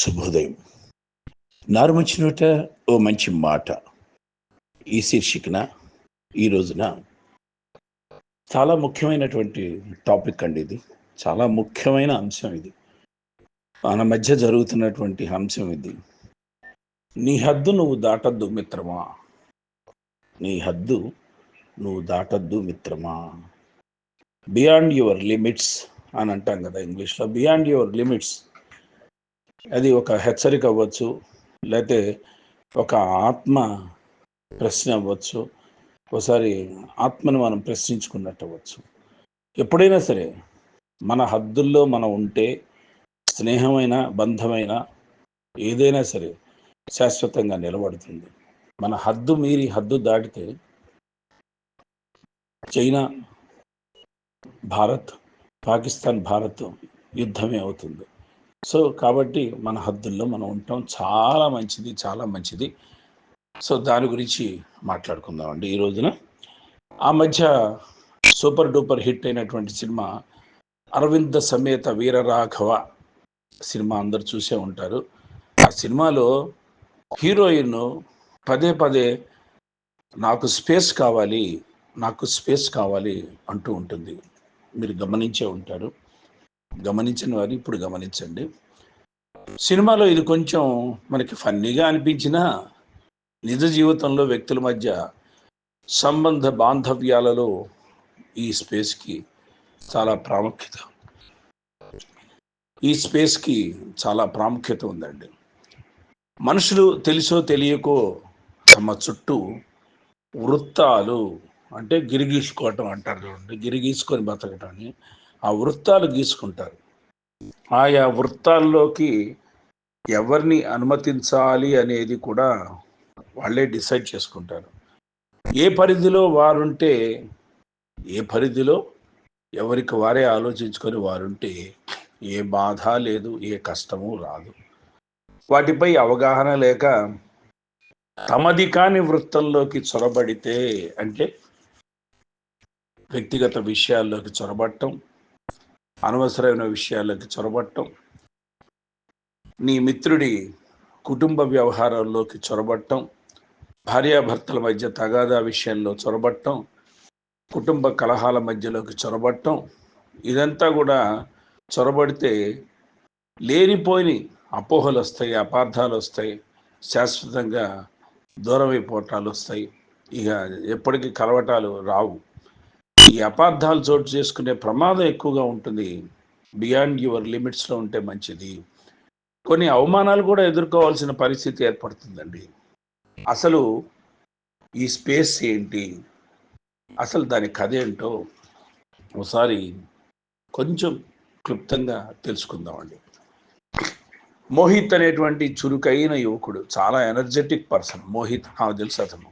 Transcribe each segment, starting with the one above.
శుభోదయం. నారుమంచినోట ఓ మంచి మాట. ఈ శీర్షికన ఈ రోజున చాలా ముఖ్యమైనటువంటి టాపిక్ అండి ఇది. చాలా ముఖ్యమైన అంశం ఇది. మన మధ్య జరుగుతున్నటువంటి అంశం ఇది. నీ హద్దు నువ్వు దాటద్దు మిత్రమా? నీ హద్దు నువ్వు దాటద్దు మిత్రమా? బియాండ్ యువర్ లిమిట్స్ అని అంటాం కదా ఇంగ్లీష్లో. బియాండ్ యువర్ లిమిట్స్ అది ఒక హెచ్చరిక అవ్వచ్చు లేకపోతే ఒక ఆత్మ ప్రశ్న అవ్వచ్చు ఒకసారి ఆత్మను మనం ప్రశ్నించుకున్నట్టు అవ్వచ్చు. ఎప్పుడైనా సరే మన హద్దుల్లో మనం ఉంటే స్నేహమైన బంధమైన ఏదైనా సరే శాశ్వతంగా నిలబడుతుంది. మన హద్దు మీరి హద్దు దాటితే చైనా భారత్ పాకిస్తాన్ భారత్ యుద్ధమే అవుతుంది. సో కాబట్టి మన హద్దుల్లో మనం ఉంటాం. చాలా మంచిది చాలా మంచిది. సో దాని గురించి మాట్లాడుకుందామండి ఈ రోజున. ఆ మధ్య సూపర్ డూపర్ హిట్ అయినటువంటి సినిమా అరవింద సమేత వీరరాఘవ సినిమా అందరు చూసే ఉంటారు. ఆ సినిమాలో హీరోయిన్ పదే పదే నాకు స్పేస్ కావాలి నాకు స్పేస్ కావాలి అంటూ ఉంటుంది. మీరు గమనించే ఉంటారు. గమనించిన వారు ఇప్పుడు గమనించండి. సినిమాలో ఇది కొంచెం మనకి ఫన్నీగా అనిపించినా నిజ జీవితంలో వ్యక్తుల మధ్య సంబంధ బాంధవ్యాలలో ఈ స్పేస్కి చాలా ప్రాముఖ్యత. ఈ స్పేస్కి చాలా ప్రాముఖ్యత ఉందండి. మనుషులు తెలుసో తెలియకో తమ చుట్టూ వృత్తాలు అంటే గిరిగీసుకోవటం అంటారు చూడండి. గిరిగీసుకొని అని ఆ వృత్తాలు గీసుకుంటారు. ఆయా వృత్తాల్లోకి ఎవరిని అనుమతించాలి అనేది కూడా వాళ్ళే డిసైడ్ చేసుకుంటారు. ఏ పరిధిలో వారుంటే ఏ పరిధిలో ఎవరికి వారే ఆలోచించుకొని వారుంటే ఏ బాధ లేదు ఏ కష్టము రాదు. వాటిపై అవగాహన లేక తమది కాని వృత్తంలోకి చొరబడితే అంటే వ్యక్తిగత విషయాల్లోకి చొరబట్టం అనవసరమైన విషయాల్లోకి చొరబట్టం. నీ మిత్రుడి కుటుంబ వ్యవహారాల్లోకి చొరబట్టం. భార్యాభర్తల మధ్య తగాదా విషయంలో చొరబట్టం. కుటుంబ కలహాల మధ్యలోకి చొరబట్టం. ఇదంతా కూడా చొరబడితే లేనిపోని అపోహలు వస్తాయి అపార్థాలు వస్తాయి శాశ్వతంగా దూరమైపోవటాలు వస్తాయి. ఇక ఎప్పటికీ కలవటాలు రావు. ఈ అపార్థాలు చోటు చేసుకునే ప్రమాదం ఎక్కువగా ఉంటుంది. బియాండ్ యువర్ లిమిట్స్లో ఉంటే మంచిది. కొన్ని అవమానాలు కూడా ఎదుర్కోవాల్సిన పరిస్థితి ఏర్పడుతుందండి. అసలు ఈ స్పేస్ ఏంటి? అసలు దాని కథ ఏంటో ఒకసారి కొంచెం క్లుప్తంగా తెలుసుకుందామండి. మోహిత్ అనేటువంటి చురుకైన యువకుడు చాలా ఎనర్జెటిక్ పర్సన్ మోహిత్ నాకు తెలుసు అతను.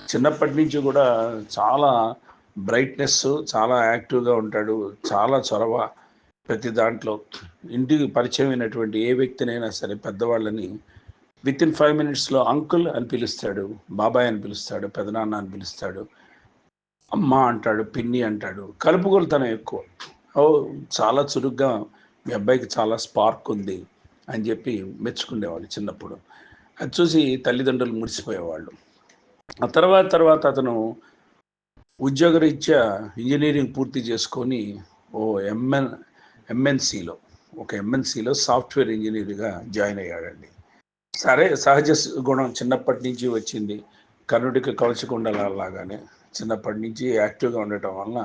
చిన్నప్పటి నుంచి కూడా చాలా బ్రైట్నెస్ చాలా యాక్టివ్గా ఉంటాడు చాలా చొరవ ప్రతి దాంట్లో. ఇంటికి పరిచయం అయినటువంటి ఏ వ్యక్తినైనా సరే పెద్దవాళ్ళని విత్ ఇన్ ఫైవ్ మినిట్స్లో అంకుల్ అని పిలుస్తాడు బాబాయ్ అని పిలుస్తాడు పెదనాన్న అని పిలుస్తాడు అమ్మ అంటాడు పిన్ని అంటాడు. కలుపుగోలుతనం ఎక్కువ. ఓ చాలా చురుగ్గా మీ అబ్బాయికి చాలా స్పార్క్ ఉంది అని చెప్పి మెచ్చుకునేవాళ్ళు చిన్నప్పుడు. అది చూసి తల్లిదండ్రులు మురిసిపోయేవాళ్ళు. ఆ తర్వాత తర్వాత అతను ఉద్యోగరీత్యా ఇంజనీరింగ్ పూర్తి చేసుకొని ఓ ఎంఎన్ ఎంఎన్సిలో ఒక ఎంఎన్సిలో సాఫ్ట్వేర్ ఇంజనీర్గా జాయిన్ అయ్యాడండి. సరే సహజ గుణం చిన్నప్పటి నుంచి వచ్చింది. కన్నుడికి కవచకుండలాగానే చిన్నప్పటి నుంచి యాక్టివ్గా ఉండటం వలన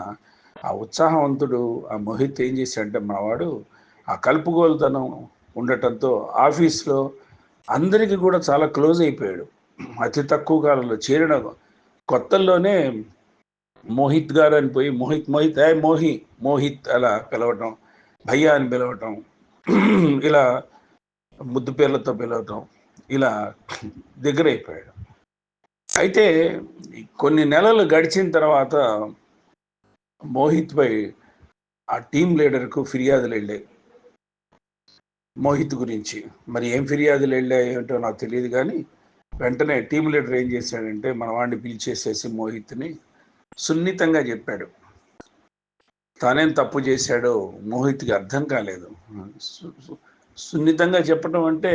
ఆ ఉత్సాహవంతుడు ఆ మోహిత్ ఏం చేశాడంటే మనవాడు ఆ కలుపుగోలుతనం ఉండటంతో ఆఫీస్లో అందరికీ కూడా చాలా క్లోజ్ అయిపోయాడు. అతి తక్కువ కాలంలో చేరిన కొత్తల్లోనే మోహిత్ గారు అని పోయి మోహిత్ మోహిత్ ఏ మోహి మోహిత్ అలా పిలవటం భయ్యా అని పిలవటం ఇలా ముద్దు పేర్లతో పిలవటం ఇలా దగ్గర అయిపోయాడు అయితే కొన్ని నెలలు గడిచిన తర్వాత మోహిత్పై ఆ టీం లీడర్కు ఫిర్యాదులు వెళ్ళాయి. మోహిత్ గురించి. మరి ఏం ఫిర్యాదులు వెళ్ళాయి ఏంటో నాకు తెలియదు కానీ వెంటనే టీం లీడర్ ఏం చేశాడంటే మన వాడిని పిలిచేసేసి మోహిత్ని సున్నితంగా చెప్పాడు. తానేం తప్పు చేశాడో మోహిత్కి అర్థం కాలేదు. సున్నితంగా చెప్పడం అంటే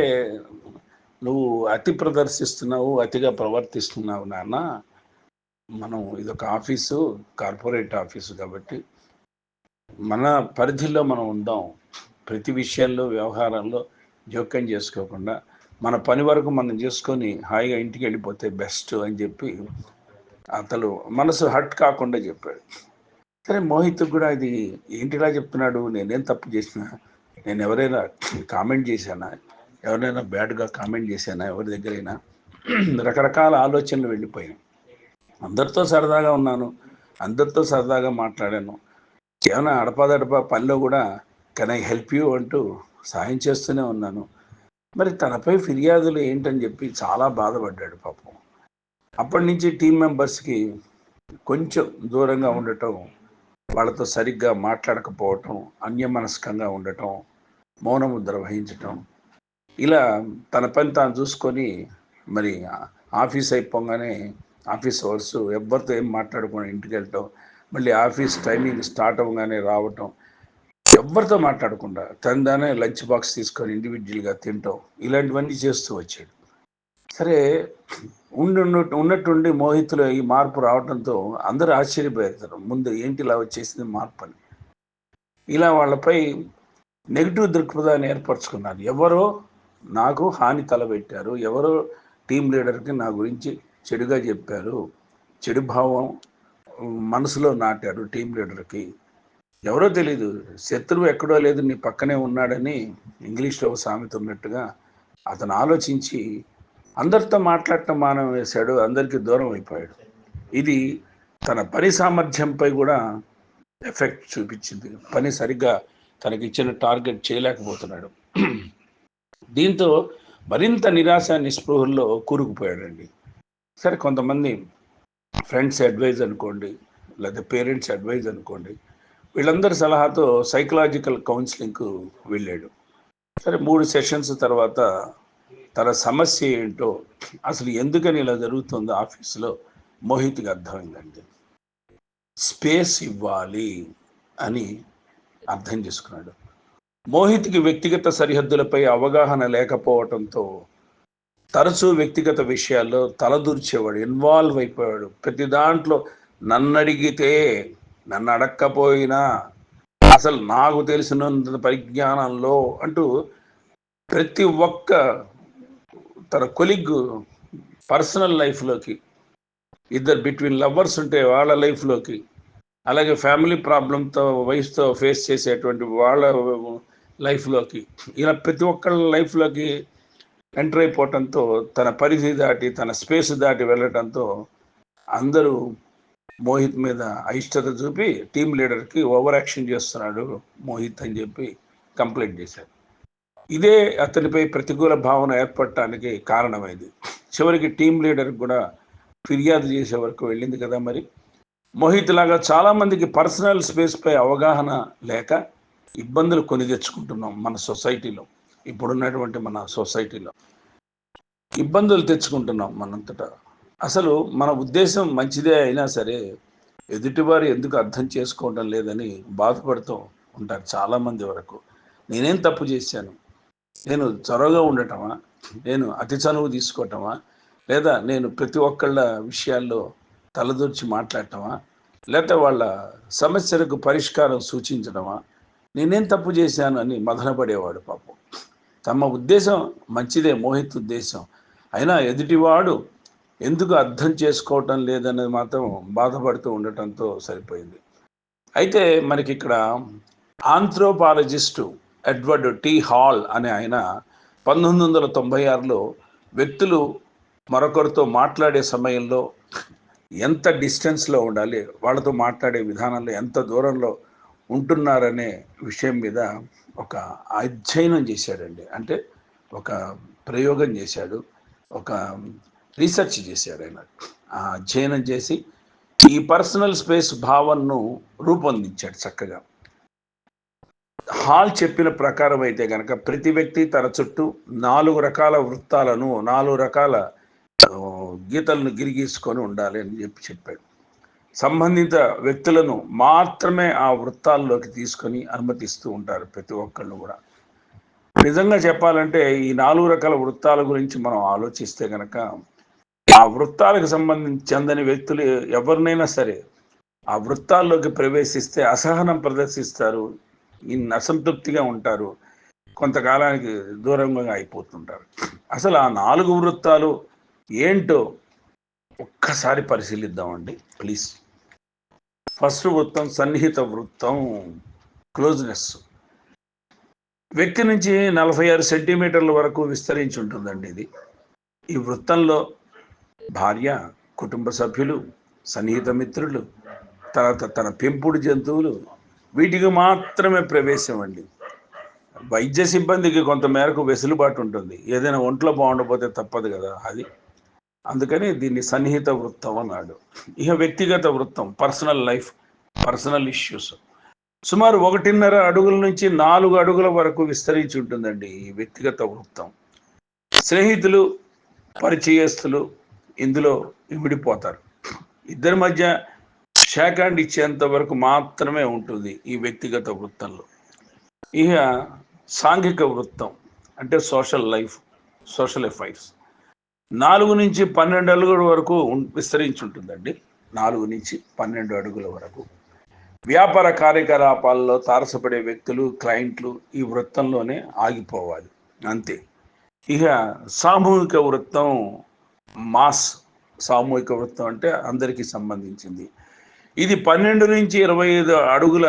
నువ్వు అతి ప్రదర్శిస్తున్నావు అతిగా ప్రవర్తిస్తున్నావు నాన్న. మనం ఇదొక ఆఫీసు కార్పొరేట్ ఆఫీసు కాబట్టి మన పరిధిలో మనం ఉందాం. ప్రతి విషయంలో వ్యవహారంలో జోక్యం చేసుకోకుండా మన పని వరకు మనం చేసుకొని హాయిగా ఇంటికి వెళ్ళిపోతే బెస్ట్ అని చెప్పి అతను మనసు హట్ కాకుండా చెప్పాడు. సరే మోహిత్ కూడా ఇది ఏంటిలా చెప్తున్నాడు? నేనేం తప్పు చేసినా నేను ఎవరైనా కామెంట్ చేశానా? ఎవరైనా బ్యాడ్గా కామెంట్ చేశానా? ఎవరి దగ్గరైనా? రకరకాల ఆలోచనలు వెళ్ళిపోయాయి అందరితో సరదాగా ఉన్నాను అందరితో సరదాగా మాట్లాడాను. ఏమైనా అడపాదడపా పనిలో కూడా కెన్ ఐ హెల్ప్ యూ? అంటూ సాయం చేస్తూనే ఉన్నాను. మరి తనపై ఫిర్యాదులు ఏంటని చెప్పి చాలా బాధపడ్డాడు పాపం. అప్పటి నుంచి టీం మెంబర్స్కి కొంచెం దూరంగా ఉండటం వాళ్ళతో సరిగ్గా మాట్లాడకపోవటం అన్యమనస్కంగా ఉండటం మౌనముద్ర వహించటం ఇలా తన పని తాను చూసుకొని మరి ఆఫీస్ అయిపోగానే ఆఫీస్ అవర్స్ ఎవరితో ఏం మాట్లాడకుండా ఇంటికి వెళ్ళటం మళ్ళీ ఆఫీస్ టైమింగ్ స్టార్ట్ అవ్వగానే రావటం ఎవరితో మాట్లాడకుండా తనదానే లంచ్ బాక్స్ తీసుకొని ఇండివిజువల్గా తింటాం ఇలాంటివన్నీ చేస్తూ వచ్చాడు. సరే ఉండి ఉన్నట్టు ఉన్నట్టుండి మోహితులు ఈ మార్పు రావడంతో అందరూ ఆశ్చర్యపోతారు ముందు ఏంటి ఇలా వచ్చేసింది మార్పు అని ఇలా వాళ్ళపై నెగిటివ్ దృక్పథాన్ని ఏర్పరచుకున్నారు. ఎవరో నాకు హాని తలబెట్టారు. ఎవరో టీం లీడర్కి నా గురించి చెడుగా చెప్పారు. చెడు భావం మనసులో నాటారు టీం లీడర్కి. ఎవరో తెలీదు. శత్రువు ఎక్కడో లేదు నీ పక్కనే ఉన్నాడని ఇంగ్లీష్లో ఒక సామెత ఉన్నట్టుగా అతను ఆలోచించి అందరితో మాట్లాడటం మానం వేశాడు అందరికీ దూరం అయిపోయాడు. ఇది తన పని సామర్థ్యంపై కూడా ఎఫెక్ట్ చూపించింది. పని సరిగ్గా తనకి ఇచ్చిన టార్గెట్ చేయలేకపోతున్నాడు. దీంతో మరింత నిరాశ నిస్పృహల్లో కూరుకుపోయాడండి. సరే కొంతమంది ఫ్రెండ్స్ అడ్వైజ్ అనుకోండి లేదా పేరెంట్స్ అడ్వైజ్ అనుకోండి వీళ్ళందరి సలహాతో సైకలాజికల్ కౌన్సిలింగ్కు వెళ్ళాడు. సరే మూడు సెషన్స్ తర్వాత తన సమస్య ఏంటో అసలు ఎందుకని ఇలా జరుగుతుందో ఆఫీసులో మోహిత్కి అర్థమైందండి. స్పేస్ ఇవ్వాలి అని అర్థం చేసుకున్నాడు. మోహిత్కి వ్యక్తిగత సరిహద్దులపై అవగాహన లేకపోవడంతో తరచూ వ్యక్తిగత విషయాల్లో తలదూర్చేవాడు ఇన్వాల్వ్ అయిపోయాడు. ప్రతి దాంట్లో నన్ను అడిగితే నన్ను అడక్కపోయినా అసలు నాకు తెలిసినంత పరిజ్ఞానంలో అంటూ ప్రతి ఒక్క తన కొలిగ్ పర్సనల్ లైఫ్లోకి ఇద్దరు బిట్వీన్ లవర్స్ ఉంటే వాళ్ళ లైఫ్లోకి అలాగే ఫ్యామిలీ ప్రాబ్లంతో వయసుతో ఫేస్ చేసేటువంటి వాళ్ళ లైఫ్లోకి ఇలా ప్రతి ఒక్కళ్ళ లైఫ్లోకి ఎంటర్ అయిపోవటంతో తన పరిధి దాటి తన స్పేస్ దాటి వెళ్ళటంతో అందరూ మోహిత్ మీద అయిష్టత చూపి టీం లీడర్కి ఓవర్ యాక్షన్ చేస్తున్నాడు మోహిత్ అని చెప్పి కంప్లైంట్ చేశారు. ఇదే అతనిపై ప్రతికూల భావన ఏర్పడటానికి కారణమైంది. చివరికి టీం లీడర్ కూడా ఫిర్యాదు చేసే వరకు వెళ్ళింది కదా మరి. మోహిత్ లాగా చాలామందికి పర్సనల్ స్పేస్పై అవగాహన లేక ఇబ్బందులు కొని తెచ్చుకుంటున్నాం మన సొసైటీలో. ఇప్పుడున్నటువంటి మన సొసైటీలో ఇబ్బందులు తెచ్చుకుంటున్నాం మనంతటా. అసలు మన ఉద్దేశం మంచిదే అయినా సరే ఎదుటివారు ఎందుకు అర్థం చేసుకోవడం లేదని బాధపడుతూ ఉంటారు చాలామంది వరకు. నేనేం తప్పు చేశాను? నేను చొరవగా ఉండటమా? నేను అతి చనువు తీసుకోవటమా? లేదా నేను ప్రతి ఒక్కళ్ళ విషయాల్లో తలదూర్చి మాట్లాడటమా? లేకపోతే వాళ్ళ సమస్యలకు పరిష్కారం సూచించడమా నేనేం తప్పు చేశాను అని మదనపడేవాడు పాపం. తమ ఉద్దేశం మంచిదే మోహిత్ ఉద్దేశం. అయినా ఎదుటివాడు ఎందుకు అర్థం చేసుకోవటం లేదనేది మాత్రం బాధపడుతూ ఉండటంతో సరిపోయింది. అయితే మనకి ఇక్కడ ఆంథ్రోపాలజిస్టు ఎడ్వర్డ్ టీ హాల్ అనే ఆయన పంతొమ్మిది వందల తొంభై ఆరులో వ్యక్తులు మరొకరితో మాట్లాడే సమయంలో ఎంత డిస్టెన్స్లో ఉండాలి వాళ్ళతో మాట్లాడే విధానంలో ఎంత దూరంలో ఉంటున్నారనే విషయం మీద ఒక అధ్యయనం చేశాడండి. అంటే ఒక ప్రయోగం చేశాడు ఒక రీసెర్చ్ చేశాడు ఆయన. ఆ అధ్యయనం చేసి ఈ పర్సనల్ స్పేస్ భావనను రూపొందించాడు చక్కగా. హాల్ చెప్పిన ప్రకారం అయితే కనుక ప్రతి వ్యక్తి తన చుట్టూ నాలుగు రకాల వృత్తాలను నాలుగు రకాల గీతలను గిరిగీసుకొని ఉండాలి అని చెప్పి చెప్పాడు. సంబంధిత వ్యక్తులను మాత్రమే ఆ వృత్తాల్లోకి తీసుకొని అనుమతిస్తూ ఉంటారు ప్రతి ఒక్కళ్ళు కూడా. నిజంగా చెప్పాలంటే ఈ నాలుగు రకాల వృత్తాల గురించి మనం ఆలోచిస్తే కనుక ఆ వృత్తాలకు సంబంధించి చెందని వ్యక్తులు ఎవరినైనా సరే ఆ వృత్తాల్లోకి ప్రవేశిస్తే అసహనం ప్రదర్శిస్తారు. అసంతృప్తిగా ఉంటారు. కొంతకాలానికి దూరంగా అయిపోతుంటారు. అసలు ఆ నాలుగు వృత్తాలు ఏంటో ఒక్కసారి పరిశీలిద్దామండి ప్లీజ్. ఫస్ట్ వృత్తం సన్నిహిత వృత్తం క్లోజ్నెస్. వ్యక్తి నుంచి నలభై ఆరు సెంటీమీటర్ల వరకు విస్తరించి ఉంటుందండి ఇది. ఈ వృత్తంలో భార్య కుటుంబ సభ్యులు సన్నిహిత మిత్రులు తర్వాత తన పెంపుడు జంతువులు వీటికి మాత్రమే ప్రవేశం అండి. వైద్య సిబ్బందికి కొంత మేరకు వెసులుబాటు ఉంటుంది. ఏదైనా ఒంట్లో బాగుండకపోతే తప్పదు కదా అది. అందుకని దీన్ని సన్నిహిత వృత్తం అన్నాడు. ఇక వ్యక్తిగత వృత్తం పర్సనల్ లైఫ్ పర్సనల్ ఇష్యూస్. సుమారు ఒకటిన్నర అడుగుల నుంచి నాలుగు అడుగుల వరకు విస్తరించి ఉంటుందండి ఈ వ్యక్తిగత వృత్తం. స్నేహితులు పరిచయస్తులు ఇందులో ఇమిడిపోతారు ఇద్దరి మధ్య షేక్ హ్యాండ్ ఇచ్చేంత వరకు మాత్రమే ఉంటుంది ఈ వ్యక్తిగత వృత్తంలో. ఇక సాంఘిక వృత్తం అంటే సోషల్ లైఫ్ సోషల్ ఎఫైర్స్. నాలుగు నుంచి పన్నెండు అడుగుల వరకు విస్తరించి ఉంటుందండి నాలుగు నుంచి పన్నెండు అడుగుల వరకు. వ్యాపార కార్యకలాపాల్లో తారసపడే వ్యక్తులు క్లయింట్లు ఈ వృత్తంలోనే ఆగిపోవాలి. అంతే. ఇక సామూహిక వృత్తం మాస్ సామూహిక వృత్తం అంటే అందరికీ సంబంధించింది. ఇది పన్నెండు నుంచి ఇరవై ఐదు అడుగుల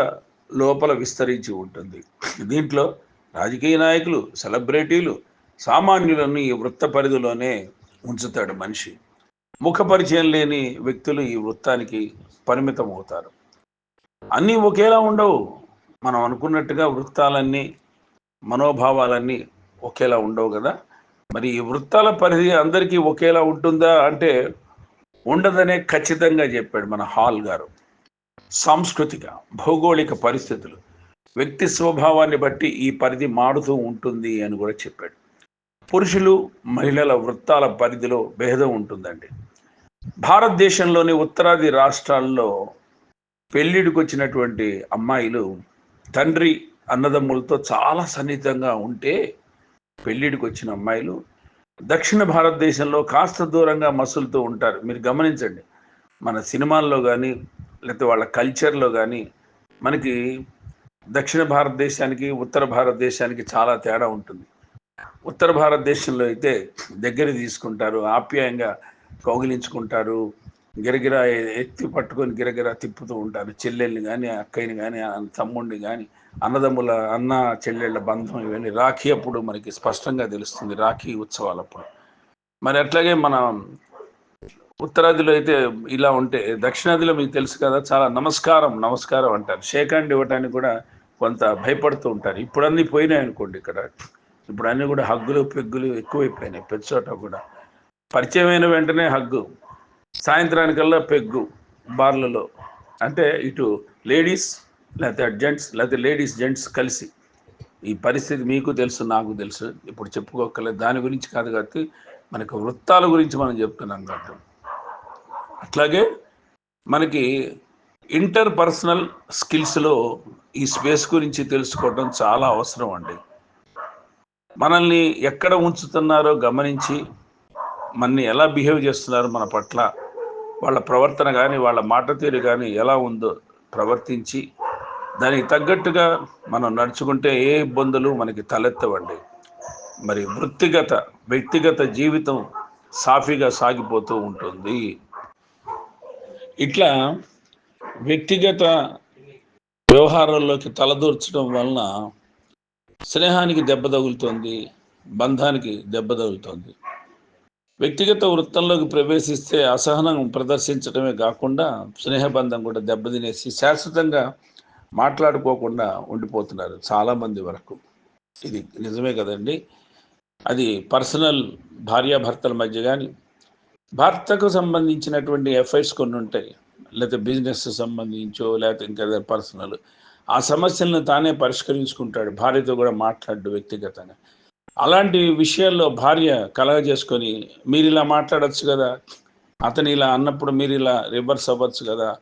లోపల విస్తరించి ఉంటుంది. దీంట్లో రాజకీయ నాయకులు సెలబ్రిటీలు సామాన్యులను ఈ వృత్త పరిధిలోనే ఉంచుతాడు మనిషి. ముఖ పరిచయం లేని వ్యక్తులు ఈ వృత్తానికి పరిమితం అవుతారు అన్నీ ఒకేలా ఉండవు. మనం అనుకున్నట్టుగా వృత్తాలన్నీ మనోభావాలన్నీ ఒకేలా ఉండవు కదా. మరి ఈ వృత్తాల పరిధి అందరికీ ఒకేలా ఉంటుందా అంటే ఉండదనే ఖచ్చితంగా చెప్పాడు మన హాల్ గారు. సాంస్కృతిక భౌగోళిక పరిస్థితులు వ్యక్తి స్వభావాన్ని బట్టి ఈ పరిధి మారుతూ ఉంటుంది అని కూడా చెప్పాడు. పురుషులు మహిళల వృత్తాల పరిధిలో భేదం ఉంటుందండి. భారతదేశంలోని ఉత్తరాది రాష్ట్రాల్లో పెళ్ళిడికి వచ్చినటువంటి అమ్మాయిలు తండ్రి అన్నదమ్ములతో చాలా సన్నిహితంగా ఉంటే పెళ్ళిడికి వచ్చిన అమ్మాయిలు దక్షిణ భారతదేశంలో కాస్త దూరంగా మసులుతూ ఉంటారు. మీరు గమనించండి మన సినిమాల్లో కానీ లేకపోతే వాళ్ళ కల్చర్లో కానీ మనకి దక్షిణ భారతదేశానికి ఉత్తర భారతదేశానికి చాలా తేడా ఉంటుంది. ఉత్తర భారతదేశంలో అయితే దగ్గర తీసుకుంటారు ఆప్యాయంగా కౌగిలించుకుంటారు గిరగిరా ఎత్తి పట్టుకొని గిరగిరా తిప్పుతూ ఉంటారు. చెల్లెల్ని కానీ అక్కయ్యని కానీ తమ్ముడిని కానీ అన్నదమ్ముల అన్న చెల్లెళ్ళ బంధం ఇవన్నీ రాఖీ అప్పుడు మనకి స్పష్టంగా తెలుస్తుంది రాఖీ ఉత్సవాలప్పుడు. మరి అట్లాగే మన ఉత్తరాదిలో అయితే ఇలా ఉంటే దక్షిణాదిలో మీకు తెలుసు కదా చాలా నమస్కారం నమస్కారం అంటారు. షేక్ హ్యాండ్ ఇవ్వటానికి కూడా కొంత భయపడుతూ ఉంటారు. ఇప్పుడు అన్నీ పోయినాయి అనుకోండి ఇక్కడ. ఇప్పుడు అన్నీ కూడా హగ్గులు పెగ్గులు ఎక్కువైపోయినాయి ప్రతి చోట కూడా. పరిచయమైన వెంటనే హగ్గు సాయంత్రానికల్లా పెగ్గు బార్లలో. అంటే ఇటు లేడీస్ లేకపోతే జెంట్స్ లేకపోతే లేడీస్ జెంట్స్ కలిసి. ఈ పరిస్థితి మీకు తెలుసు నాకు తెలుసు. ఇప్పుడు చెప్పుకోకలేదు దాని గురించి కాదు కాబట్టి మనకు వృత్తాల గురించి మనం చెప్తున్నాం కాబట్టి. అట్లాగే మనకి ఇంటర్ పర్సనల్ స్కిల్స్లో ఈ స్పేస్ గురించి తెలుసుకోవడం చాలా అవసరం అండి. మనల్ని ఎక్కడ ఉంచుతున్నారో గమనించి మనని ఎలా బిహేవ్ చేస్తున్నారు మన పట్ల వాళ్ళ ప్రవర్తన కానీ వాళ్ళ మాట తీరు కానీ ఎలా ఉందో ప్రవర్తించి దానికి తగ్గట్టుగా మనం నడుచుకుంటే ఏ ఇబ్బందులు మనకి తలెత్తవండి. మరి వృత్తిగత వ్యక్తిగత జీవితం సాఫీగా సాగిపోతూ ఉంటుంది. ఇట్లా వ్యక్తిగత వ్యవహారాల్లోకి తలదూర్చడం వలన స్నేహానికి దెబ్బ తగులుతోంది బంధానికి దెబ్బ తగులుతోంది. వ్యక్తిగత వృత్తంలోకి ప్రవేశిస్తే అసహనం ప్రదర్శించడమే కాకుండా స్నేహబంధం కూడా దెబ్బతినేసి శాశ్వతంగా మాట్లాడుకోకుండా ఉండిపోతున్నారు చాలామంది వరకు. ఇది నిజమే కదండి. అది పర్సనల్ భార్యాభర్తల మధ్య కానీ భర్తకు సంబంధించినటువంటి ఎఫైర్స్ కొన్ని ఉంటాయి. లేకపోతే బిజినెస్ సంబంధించో లేకపోతే ఇంకా పర్సనల్ ఆ సమస్యలను తానే పరిష్కరించుకుంటాడు. భార్యతో కూడా మాట్లాడు వ్యక్తిగతంగా. అలాంటి విషయాల్లో భార్య కలగజేసుకొని మీరు ఇలా మాట్లాడచ్చు కదా. అతను ఇలా అన్నప్పుడు మీరు ఇలా రివర్స్ అవ్వచ్చు కదా.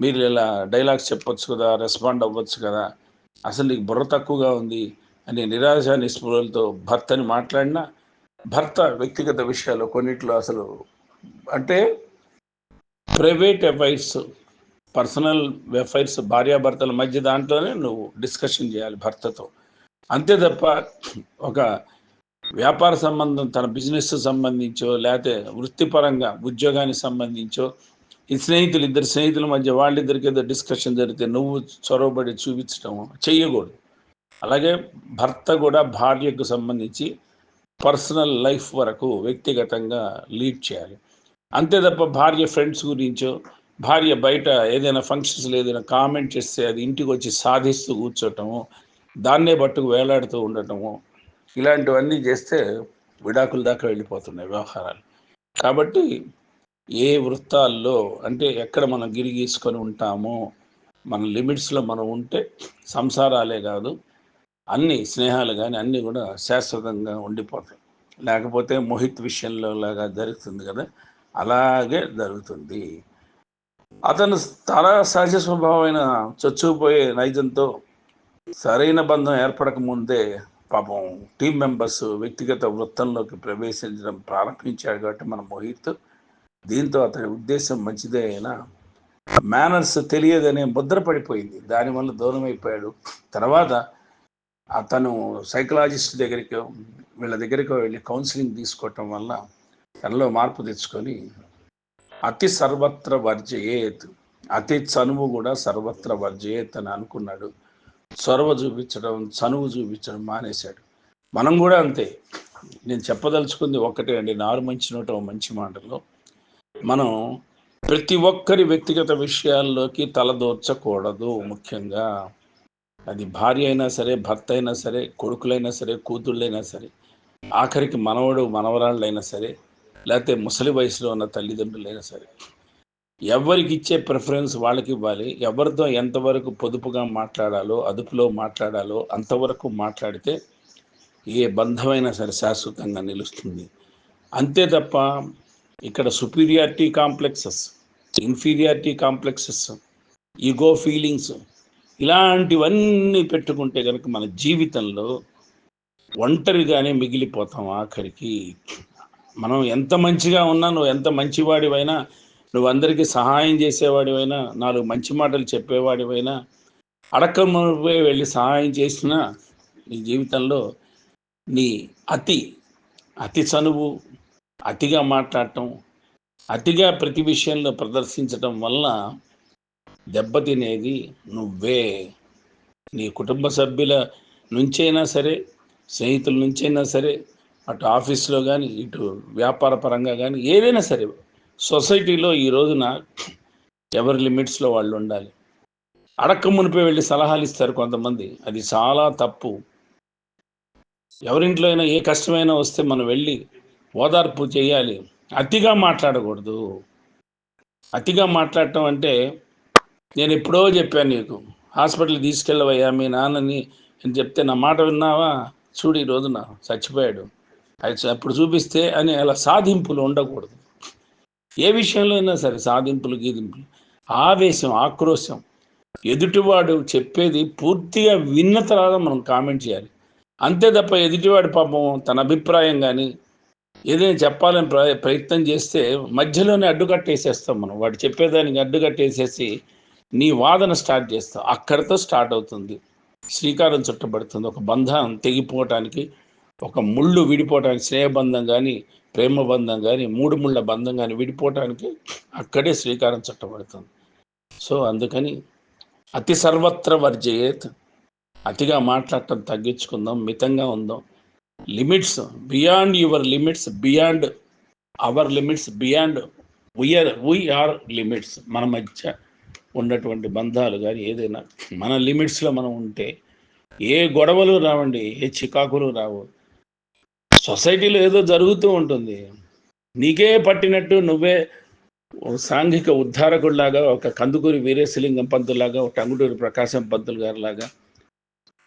మీరు ఇలా డైలాగ్స్ చెప్పొచ్చు కదా రెస్పాండ్ అవ్వచ్చు కదా. అసలు నీకు బుర్ర తక్కువగా ఉంది అని నిరాశ నిస్పృహలతో భర్తని మాట్లాడినా భర్త వ్యక్తిగత విషయాలు కొన్నిట్లో అసలు అంటే ప్రైవేట్ అఫైర్స్ పర్సనల్ అఫైర్స్ భార్యాభర్తల మధ్య దాంట్లోనే నువ్వు డిస్కషన్ చేయాలి భర్తతో. అంతే తప్ప ఒక వ్యాపార సంబంధం తన బిజినెస్ సంబంధించో లేకపోతే వృత్తిపరంగా ఉద్యోగానికి సంబంధించో ఈ స్నేహితులు ఇద్దరు స్నేహితుల మధ్య వాళ్ళిద్దరికి ఏదో డిస్కషన్ జరిగితే నువ్వు చొరవబడి చూపించడం చేయకూడదు అలాగే భర్త కూడా భార్యకు సంబంధించి పర్సనల్ లైఫ్ వరకు వ్యక్తిగతంగా లీడ్ చేయాలి. అంతే తప్ప భార్య ఫ్రెండ్స్ గురించో భార్య బయట ఏదైనా ఫంక్షన్స్లో ఏదైనా కామెంట్ చేస్తే అది ఇంటికి వచ్చి సాధిస్తూ కూర్చోటము దాన్నే పట్టుకు వేలాడుతూ ఉండటము ఇలాంటివన్నీ చేస్తే విడాకుల దాకా వెళ్ళిపోతున్నాయి వ్యవహారాలు. కాబట్టి ఏ వృత్తాల్లో అంటే ఎక్కడ మనం గిరి గీసుకొని ఉంటామో మన లిమిట్స్లో మనం ఉంటే సంసారాలే కాదు అన్ని స్నేహాలు కానీ అన్నీ కూడా శాశ్వతంగా ఉండిపోతాయి. లేకపోతే మోహిత్ విషయంలో లాగా జరుగుతుంది కదా. అలాగే జరుగుతుంది. అతను తన సహజ స్వభావమైన చొచ్చుకుపోయే నైజంతో సరైన బంధం ఏర్పడక ముందే పాపం టీం మెంబర్స్ వ్యక్తిగత వృత్తంలోకి ప్రవేశించడం ప్రారంభించాడు కాబట్టి మన మోహిత్. దీంతో అతని ఉద్దేశం మంచిదే అయినా మేనర్స్ తెలియదనే ముద్ర పడిపోయింది. దానివల్ల దూరం అయిపోయాడు తర్వాత అతను సైకలాజిస్ట్ దగ్గరికి వీళ్ళ దగ్గరికి వెళ్ళి కౌన్సిలింగ్ తీసుకోవటం వల్ల తనలో మార్పు తెచ్చుకొని అతి సర్వత్ర వర్జయేత్ అతి చనువు కూడా సర్వత్ర వర్జయేత్ అని అనుకున్నాడు. చొరవ చూపించడం చనువు చూపించడం మానేశాడు. మనం కూడా అంతే. నేను చెప్పదలుచుకుంది ఒక్కటే అండి. నారు మంచి నోట మంచి మాటలో మనం ప్రతి ఒక్కరి వ్యక్తిగత విషయాల్లోకి తలదోర్చకూడదు ముఖ్యంగా. అది భార్య అయినా సరే భర్త అయినా సరే కొడుకులైనా సరే కూతుళ్ళైనా సరే ఆఖరికి మనవడు మనవరాళ్ళైనా సరే లేకపోతే ముసలి వయసులో ఉన్న తల్లిదండ్రులైనా సరే ఎవరికి ఇచ్చే ప్రిఫరెన్స్ వాళ్ళకి ఇవ్వాలి. ఎవరితో ఎంతవరకు పొదుపుగా మాట్లాడాలో అదుపులో మాట్లాడాలో అంతవరకు మాట్లాడితే ఏ బంధమైనా సరే శాశ్వతంగా నిలుస్తుంది. అంతే తప్ప ఇక్కడ superiority complexes inferiority complexes ego feelings ఇలాంటివన్నీ పెట్టుకుంటే కనుక మన జీవితంలో ఒంటరిగానే మిగిలిపోతాం ఆఖరికి. మనం ఎంత మంచిగా ఉన్నా నువ్వు ఎంత మంచివాడివైనా నువ్వు అందరికీ సహాయం చేసేవాడివైనా నాలుగు మంచి మాటలు చెప్పేవాడివైనా అడక్కముపై వెళ్ళి సహాయం చేసినా నీ జీవితంలో నీ అతి అతి చనువు అతిగా మాట్లాడటం అతిగా ప్రతి విషయంలో ప్రదర్శించటం వల్ల దెబ్బతినేది నువ్వే. నీ కుటుంబ సభ్యుల నుంచైనా సరే స్నేహితుల నుంచైనా సరే అటు ఆఫీస్లో కానీ ఇటు వ్యాపార పరంగా కానీ ఏదైనా సరే సొసైటీలో ఈ రోజున ఎవరి లిమిట్స్లో వాళ్ళు ఉండాలి. అడక్క మునిపే వెళ్ళి సలహాలు ఇస్తారు కొంతమంది. అది చాలా తప్పు. ఎవరింట్లో అయినా ఏ కష్టమైనా వస్తే మనం వెళ్ళి ఓదార్పు చేయాలి. అతిగా మాట్లాడకూడదు. అతిగా మాట్లాడటం అంటే నేను ఎప్పుడో చెప్పాను నీకు హాస్పిటల్ తీసుకెళ్ళవయ్యా మీ నాన్నని అని చెప్తే నా మాట విన్నావా? చూడు ఈ రోజున చచ్చిపోయాడు. అప్పుడు చూపిస్తే అని అలా సాధింపులు ఉండకూడదు. ఏ విషయంలో అయినా సరే సాధింపులు గీదింపులు. ఆవేశం ఆక్రోశం. ఎదుటివాడు చెప్పేది పూర్తిగా విన్న తర్వాత మనం కామెంట్ చేయాలి. అంతే తప్ప ఎదుటివాడి పాపం తన అభిప్రాయం కానీ ఏదైనా చెప్పాలని ప్ర ప్రయత్నం చేస్తే మధ్యలోనే అడ్డుకట్టేసేస్తాం మనం. వాడు చెప్పేదానికి అడ్డుకట్టేసేసి నీ వాదన స్టార్ట్ చేస్తాం అక్కడితో స్టార్ట్ అవుతుంది. శ్రీకారం చుట్టబడుతుంది. ఒక బంధం తెగిపోవటానికి ఒక ముళ్ళు విడిపోవటానికి స్నేహబంధం కానీ ప్రేమ బంధం కానీ మూడు ముళ్ళ బంధం కానీ విడిపోవటానికి అక్కడే శ్రీకారం చుట్టబడుతుంది సో అందుకని అతి సర్వత్ర వర్జయేత్. అతిగా మాట్లాడటం తగ్గించుకుందాం మితంగా ఉందాం. Limits beyond your limits beyond our limits beyond we are we are limits. మన మధ్య ఉన్నటువంటి బంధాలు కానీ ఏదైనా మన లిమిట్స్లో మనం ఉంటే ఏ గొడవలు రావండి ఏ చికాకులు రావు. సొసైటీలో ఏదో జరుగుతూ ఉంటుంది. నీకే పట్టినట్టు నువ్వే సాంఘిక ఉద్ధారకుడిలాగా ఒక కందుకూరి వీరేశలింగం పంతులాగా ఒక టంగుటూరి ప్రకాశం పంతులు గారిలాగా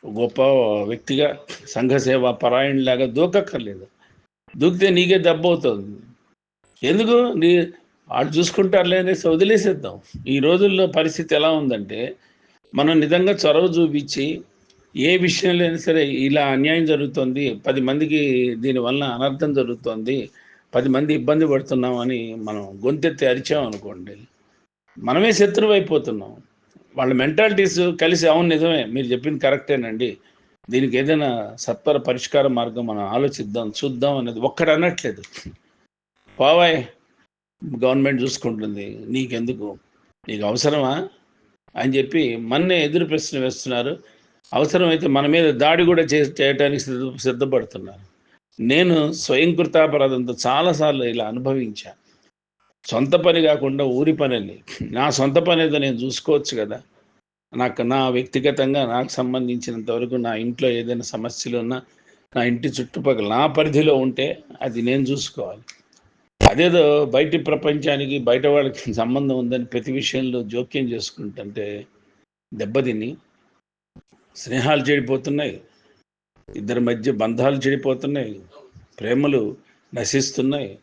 గొప్ప వ్యక్తిగా సంఘసేవ పరాయణలాగా దూకక్కర్లేదు. దూకితే నీకే దెబ్బ అవుతుంది. ఎందుకు? నీ వాళ్ళు చూసుకుంటారులే అనేసి వదిలేసేద్దాం. ఈ రోజుల్లో పరిస్థితి ఎలా ఉందంటే మనం నిజంగా చొరవ చూపించి ఏ విషయంలో అయినా సరే ఇలా అన్యాయం జరుగుతోంది పది మందికి దీనివల్ల అనర్థం జరుగుతోంది పది మంది ఇబ్బంది పడుతున్నామని మనం గొంతెత్తి అరిచామనుకోండి మనమే శత్రువు అయిపోతున్నాం. వాళ్ళ మెంటాలిటీస్ కలిసి అవును నిజమే మీరు చెప్పింది కరెక్టేనండి. దీనికి ఏదైనా సత్వర పరిష్కార మార్గం మనం ఆలోచిద్దాం చూద్దాం అనేది ఒక్కడు అనట్లేదు. పోవాయ్ గవర్నమెంట్ చూసుకుంటుంది నీకెందుకు? నీకు అవసరమా? అని చెప్పి మన్నే ఎదురు ప్రశ్న వేస్తున్నారు. అవసరమైతే మన మీద దాడి కూడా చే చేయటానికి సిద్ధ సిద్ధపడుతున్నారు. నేను స్వయం కృతాపరాధంతో చాలాసార్లు ఇలా అనుభవించాను సొంత పని కాకుండా ఊరి పని నా సొంత పని అయితే నేను చూసుకోవచ్చు కదా. నాకు నా వ్యక్తిగతంగా నాకు సంబంధించినంత వరకు నా ఇంట్లో ఏదైనా సమస్యలు ఉన్నా నా ఇంటి చుట్టుపక్కల నా పరిధిలో ఉంటే అది నేను చూసుకోవాలి. అదేదో బయటి ప్రపంచానికి బయట వాళ్ళకి సంబంధం ఉందని ప్రతి విషయంలో జోక్యం చేసుకుంటుంటే దెబ్బతిని స్నేహాలు చెడిపోతున్నాయి. ఇద్దరి మధ్య బంధాలు చెడిపోతున్నాయి. ప్రేమలు నశిస్తున్నాయి.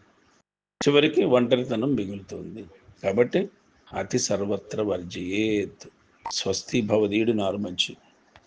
చివరికి ఒంటరితనం మిగులుతుంది. కాబట్టి అతి సర్వత్ర వర్జయేత్. స్వస్తి భవదీడు నారు మంచి.